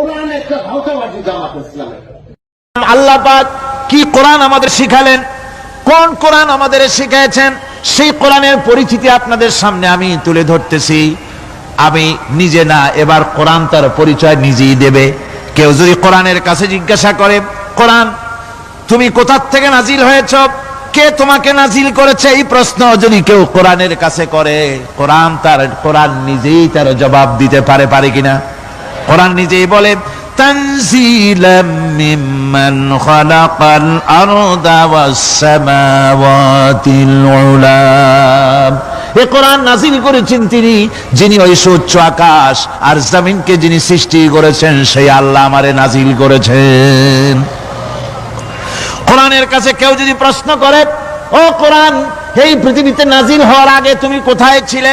কোরআন একটা ভাওতাবাজি জামাত ইসলামের। আল্লাহ কি কোরআন আমাদের শিখালেন? কোন কোরআন আমাদের সেই কোরআনের পরিচিতি আপনাদের সামনে আমি তুলে ধরতেছি। আমি নিজে না, এবার কোরআন তার পরিচয় নিজেই দেবে। কেউ যদি কোরআনের কাছে জিজ্ঞাসা করে, কোরআন, তুমি কোথার থেকে নাজিল হয়েছ? কে তোমাকে নাজিল করেছে? এই প্রশ্ন যদি কেউ কোরআনের কাছে করে, কোরআন তার, কোরআন নিজেই তার জবাব দিতে পারে পারে কিনা? কোরআন নিজেই বলে কোরআন নাজিল করেছেন তিনি, যিনি ওই সুচ্চ আকাশ আর জমিনকে যিনি সৃষ্টি করেছেন, সেই আল্লাহ আমারে নাজিল করেছেন। কোরআনের কাছে কেউ যদি প্রশ্ন করে, ও কোরআন, এই পৃথিবীতে নাজিল হওয়ার আগে তুমি কোথায় ছিলে?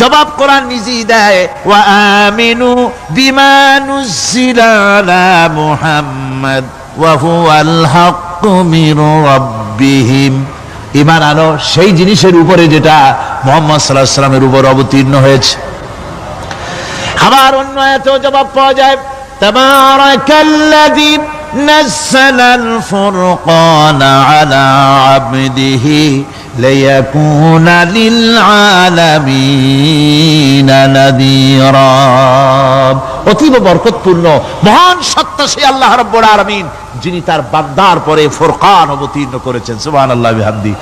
জবাব কোরআন নিজেই দেয়, ওয়া আমিনু বিমানুজিলা মুহাম্মদ, ওয়া হুয়াল হাক্কু মির ইমান আনো সেই জিনিসের উপরে যেটা মোহাম্মদ সাল্লাহ সাল্লামের উপর অবতীর্ণ হয়েছে। আবার অন্য এত জবাব পাওয়া যায় তামারাকাল্লাযী নাযালাল ফুরকান আলা আবদিহি। ليكون للعالمين نذيرا অতীব বরকতপূর্ণ মহান সত্তা সেই আল্লাহ রব্বুল আলামিন যিনি তার বান্দার পরে ফুরকান অবতীর্ণ করেছেন সুবহানাল্লাহি বিহামদি